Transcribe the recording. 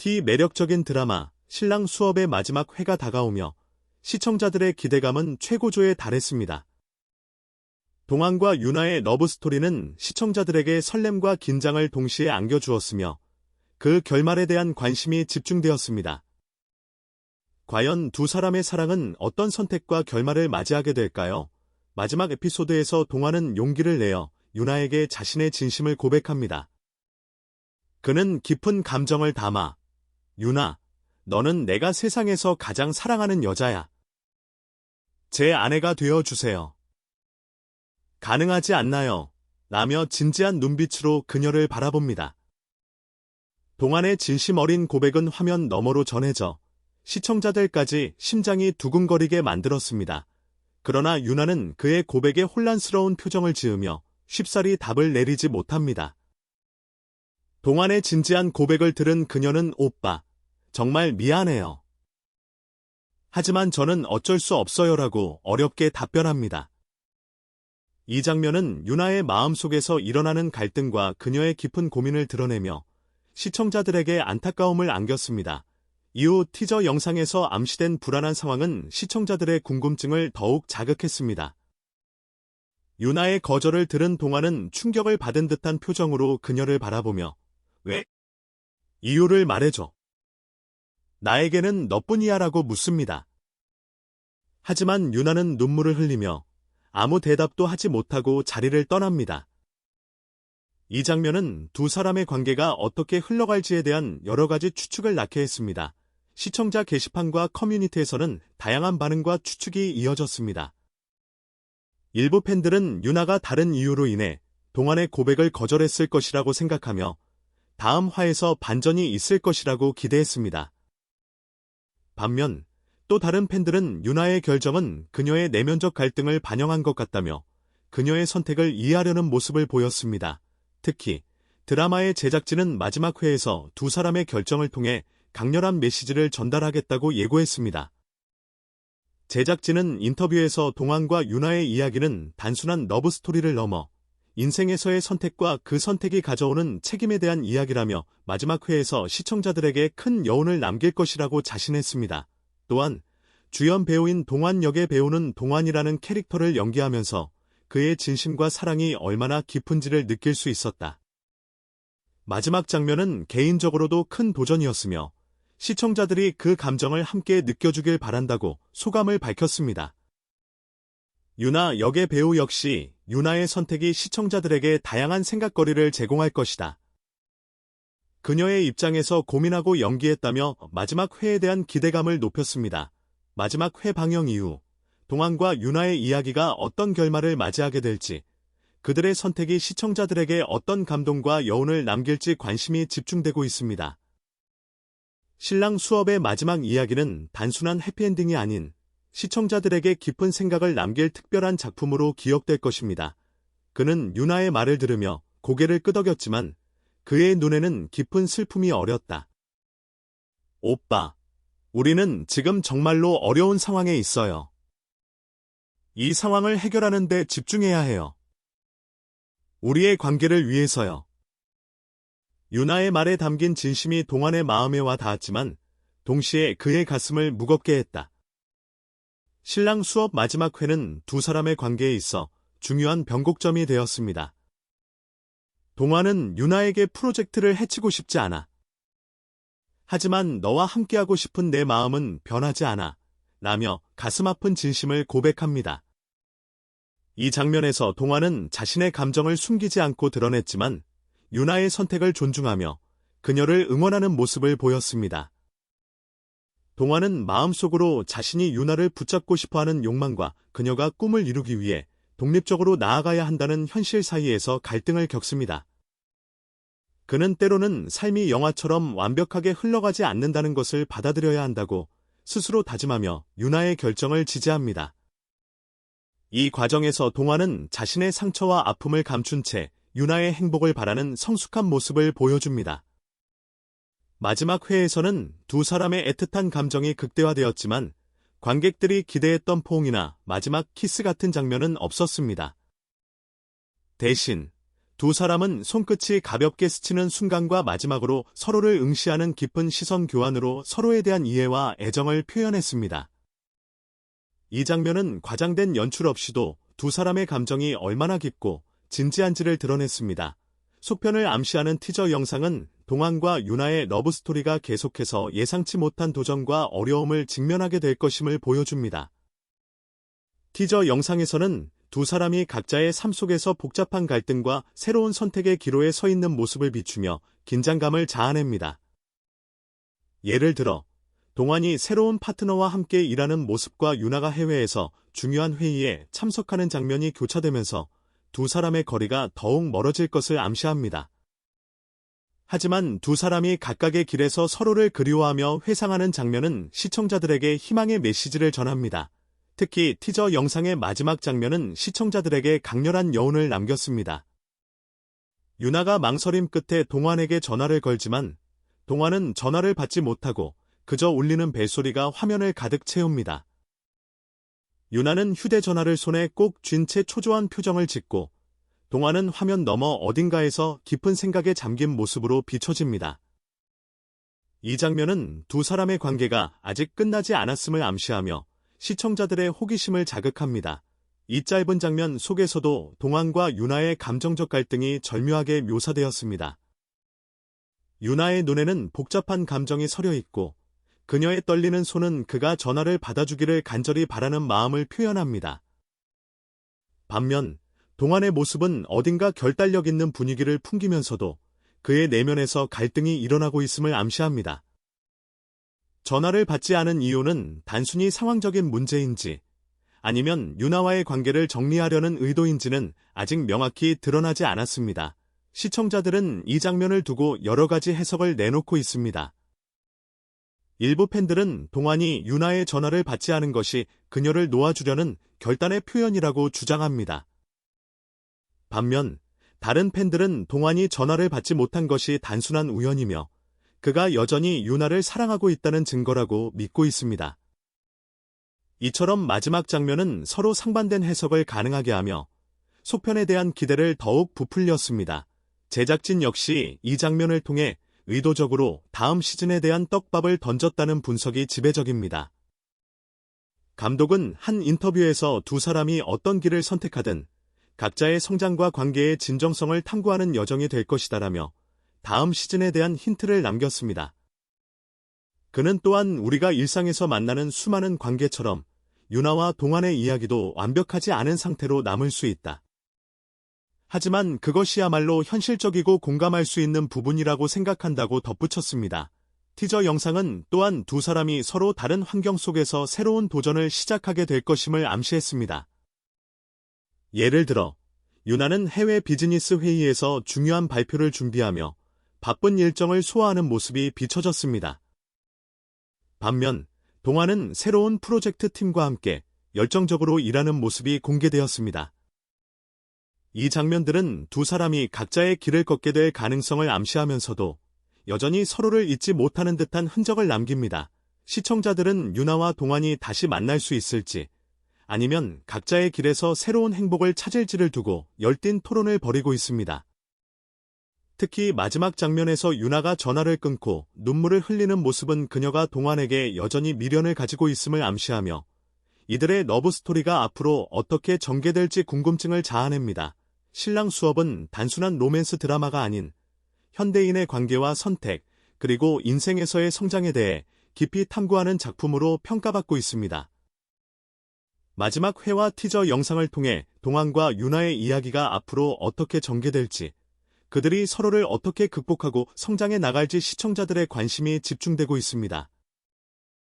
티 매력적인 드라마 신랑 수업의 마지막 회가 다가오며 시청자들의 기대감은 최고조에 달했습니다. 동안과 유나의 러브스토리는 시청자들에게 설렘과 긴장을 동시에 안겨주었으며 그 결말에 대한 관심이 집중되었습니다. 과연 두 사람의 사랑은 어떤 선택과 결말을 맞이하게 될까요? 마지막 에피소드에서 동화는 용기를 내어 유나에게 자신의 진심을 고백합니다. 그는 깊은 감정을 담아 유나, 너는 내가 세상에서 가장 사랑하는 여자야. 제 아내가 되어 주세요. 가능하지 않나요? 라며 진지한 눈빛으로 그녀를 바라봅니다. 동안의 진심 어린 고백은 화면 너머로 전해져 시청자들까지 심장이 두근거리게 만들었습니다. 그러나 유나는 그의 고백에 혼란스러운 표정을 지으며 쉽사리 답을 내리지 못합니다. 동안의 진지한 고백을 들은 그녀는 오빠, 정말 미안해요. 하지만 저는 어쩔 수 없어요라고 어렵게 답변합니다. 이 장면은 유나의 마음속에서 일어나는 갈등과 그녀의 깊은 고민을 드러내며 시청자들에게 안타까움을 안겼습니다. 이후 티저 영상에서 암시된 불안한 상황은 시청자들의 궁금증을 더욱 자극했습니다. 유나의 거절을 들은 동화는 충격을 받은 듯한 표정으로 그녀를 바라보며 왜? 이유를 말해줘. 나에게는 너뿐이야 라고 묻습니다. 하지만 유나는 눈물을 흘리며 아무 대답도 하지 못하고 자리를 떠납니다. 이 장면은 두 사람의 관계가 어떻게 흘러갈지에 대한 여러 가지 추측을 낳게 했습니다. 시청자 게시판과 커뮤니티에서는 다양한 반응과 추측이 이어졌습니다. 일부 팬들은 유나가 다른 이유로 인해 동안의 고백을 거절했을 것이라고 생각하며 다음 화에서 반전이 있을 것이라고 기대했습니다. 반면 또 다른 팬들은 유나의 결정은 그녀의 내면적 갈등을 반영한 것 같다며 그녀의 선택을 이해하려는 모습을 보였습니다. 특히 드라마의 제작진은 마지막 회에서 두 사람의 결정을 통해 강렬한 메시지를 전달하겠다고 예고했습니다. 제작진은 인터뷰에서 동안과 유나의 이야기는 단순한 러브스토리를 넘어 인생에서의 선택과 그 선택이 가져오는 책임에 대한 이야기라며 마지막 회에서 시청자들에게 큰 여운을 남길 것이라고 자신했습니다. 또한 주연 배우인 동환 역의 배우는 동환이라는 캐릭터를 연기하면서 그의 진심과 사랑이 얼마나 깊은지를 느낄 수 있었다. 마지막 장면은 개인적으로도 큰 도전이었으며 시청자들이 그 감정을 함께 느껴주길 바란다고 소감을 밝혔습니다. 유나 역의 배우 역시 유나의 선택이 시청자들에게 다양한 생각거리를 제공할 것이다. 그녀의 입장에서 고민하고 연기했다며 마지막 회에 대한 기대감을 높였습니다. 마지막 회 방영 이후 동안과 유나의 이야기가 어떤 결말을 맞이하게 될지 그들의 선택이 시청자들에게 어떤 감동과 여운을 남길지 관심이 집중되고 있습니다. 신랑 수업의 마지막 이야기는 단순한 해피엔딩이 아닌 시청자들에게 깊은 생각을 남길 특별한 작품으로 기억될 것입니다. 그는 유나의 말을 들으며 고개를 끄덕였지만 그의 눈에는 깊은 슬픔이 어렸다. 오빠, 우리는 지금 정말로 어려운 상황에 있어요. 이 상황을 해결하는 데 집중해야 해요. 우리의 관계를 위해서요. 유나의 말에 담긴 진심이 동안의 마음에 와 닿았지만 동시에 그의 가슴을 무겁게 했다. 신랑 수업 마지막 회는 두 사람의 관계에 있어 중요한 변곡점이 되었습니다. 동화는 유나에게 프로젝트를 해치고 싶지 않아. 하지만 너와 함께하고 싶은 내 마음은 변하지 않아. 라며 가슴 아픈 진심을 고백합니다. 이 장면에서 동화는 자신의 감정을 숨기지 않고 드러냈지만 유나의 선택을 존중하며 그녀를 응원하는 모습을 보였습니다. 동화는 마음속으로 자신이 유나를 붙잡고 싶어하는 욕망과 그녀가 꿈을 이루기 위해 독립적으로 나아가야 한다는 현실 사이에서 갈등을 겪습니다. 그는 때로는 삶이 영화처럼 완벽하게 흘러가지 않는다는 것을 받아들여야 한다고 스스로 다짐하며 유나의 결정을 지지합니다. 이 과정에서 동화는 자신의 상처와 아픔을 감춘 채 유나의 행복을 바라는 성숙한 모습을 보여줍니다. 마지막 회에서는 두 사람의 애틋한 감정이 극대화되었지만 관객들이 기대했던 포옹이나 마지막 키스 같은 장면은 없었습니다. 대신 두 사람은 손끝이 가볍게 스치는 순간과 마지막으로 서로를 응시하는 깊은 시선 교환으로 서로에 대한 이해와 애정을 표현했습니다. 이 장면은 과장된 연출 없이도 두 사람의 감정이 얼마나 깊고 진지한지를 드러냈습니다. 속편을 암시하는 티저 영상은 동안과 유나의 러브스토리가 계속해서 예상치 못한 도전과 어려움을 직면하게 될 것임을 보여줍니다. 티저 영상에서는 두 사람이 각자의 삶 속에서 복잡한 갈등과 새로운 선택의 기로에 서 있는 모습을 비추며 긴장감을 자아냅니다. 예를 들어, 동안이 새로운 파트너와 함께 일하는 모습과 유나가 해외에서 중요한 회의에 참석하는 장면이 교차되면서 두 사람의 거리가 더욱 멀어질 것을 암시합니다. 하지만 두 사람이 각각의 길에서 서로를 그리워하며 회상하는 장면은 시청자들에게 희망의 메시지를 전합니다. 특히 티저 영상의 마지막 장면은 시청자들에게 강렬한 여운을 남겼습니다. 유나가 망설임 끝에 동환에게 전화를 걸지만 동환은 전화를 받지 못하고 그저 울리는 벨소리가 화면을 가득 채웁니다. 유나는 휴대전화를 손에 꼭 쥔 채 초조한 표정을 짓고 동환은 화면 너머 어딘가에서 깊은 생각에 잠긴 모습으로 비춰집니다. 이 장면은 두 사람의 관계가 아직 끝나지 않았음을 암시하며 시청자들의 호기심을 자극합니다. 이 짧은 장면 속에서도 동안과 유나의 감정적 갈등이 절묘하게 묘사되었습니다. 유나의 눈에는 복잡한 감정이 서려 있고 그녀의 떨리는 손은 그가 전화를 받아주기를 간절히 바라는 마음을 표현합니다. 반면 동안의 모습은 어딘가 결단력 있는 분위기를 풍기면서도 그의 내면에서 갈등이 일어나고 있음을 암시합니다. 전화를 받지 않은 이유는 단순히 상황적인 문제인지 아니면 유나와의 관계를 정리하려는 의도인지는 아직 명확히 드러나지 않았습니다. 시청자들은 이 장면을 두고 여러 가지 해석을 내놓고 있습니다. 일부 팬들은 동안이 유나의 전화를 받지 않은 것이 그녀를 놓아주려는 결단의 표현이라고 주장합니다. 반면 다른 팬들은 동안이 전화를 받지 못한 것이 단순한 우연이며 그가 여전히 유나를 사랑하고 있다는 증거라고 믿고 있습니다. 이처럼 마지막 장면은 서로 상반된 해석을 가능하게 하며 소편에 대한 기대를 더욱 부풀렸습니다. 제작진 역시 이 장면을 통해 의도적으로 다음 시즌에 대한 떡밥을 던졌다는 분석이 지배적입니다. 감독은 한 인터뷰에서 두 사람이 어떤 길을 선택하든 각자의 성장과 관계의 진정성을 탐구하는 여정이 될 것이다라며 다음 시즌에 대한 힌트를 남겼습니다. 그는 또한 우리가 일상에서 만나는 수많은 관계처럼 유나와 동안의 이야기도 완벽하지 않은 상태로 남을 수 있다. 하지만 그것이야말로 현실적이고 공감할 수 있는 부분이라고 생각한다고 덧붙였습니다. 티저 영상은 또한 두 사람이 서로 다른 환경 속에서 새로운 도전을 시작하게 될 것임을 암시했습니다. 예를 들어, 유나는 해외 비즈니스 회의에서 중요한 발표를 준비하며 바쁜 일정을 소화하는 모습이 비춰졌습니다. 반면 동화는 새로운 프로젝트 팀과 함께 열정적으로 일하는 모습이 공개되었습니다. 이 장면들은 두 사람이 각자의 길을 걷게 될 가능성을 암시하면서도 여전히 서로를 잊지 못하는 듯한 흔적을 남깁니다. 시청자들은 유나와 동환이 다시 만날 수 있을지 아니면 각자의 길에서 새로운 행복을 찾을지를 두고 열띤 토론을 벌이고 있습니다. 특히 마지막 장면에서 유나가 전화를 끊고 눈물을 흘리는 모습은 그녀가 동환에게 여전히 미련을 가지고 있음을 암시하며 이들의 러브스토리가 앞으로 어떻게 전개될지 궁금증을 자아냅니다. 신랑 수업은 단순한 로맨스 드라마가 아닌 현대인의 관계와 선택, 그리고 인생에서의 성장에 대해 깊이 탐구하는 작품으로 평가받고 있습니다. 마지막 회화 티저 영상을 통해 동환과 유나의 이야기가 앞으로 어떻게 전개될지 그들이 서로를 어떻게 극복하고 성장해 나갈지 시청자들의 관심이 집중되고 있습니다.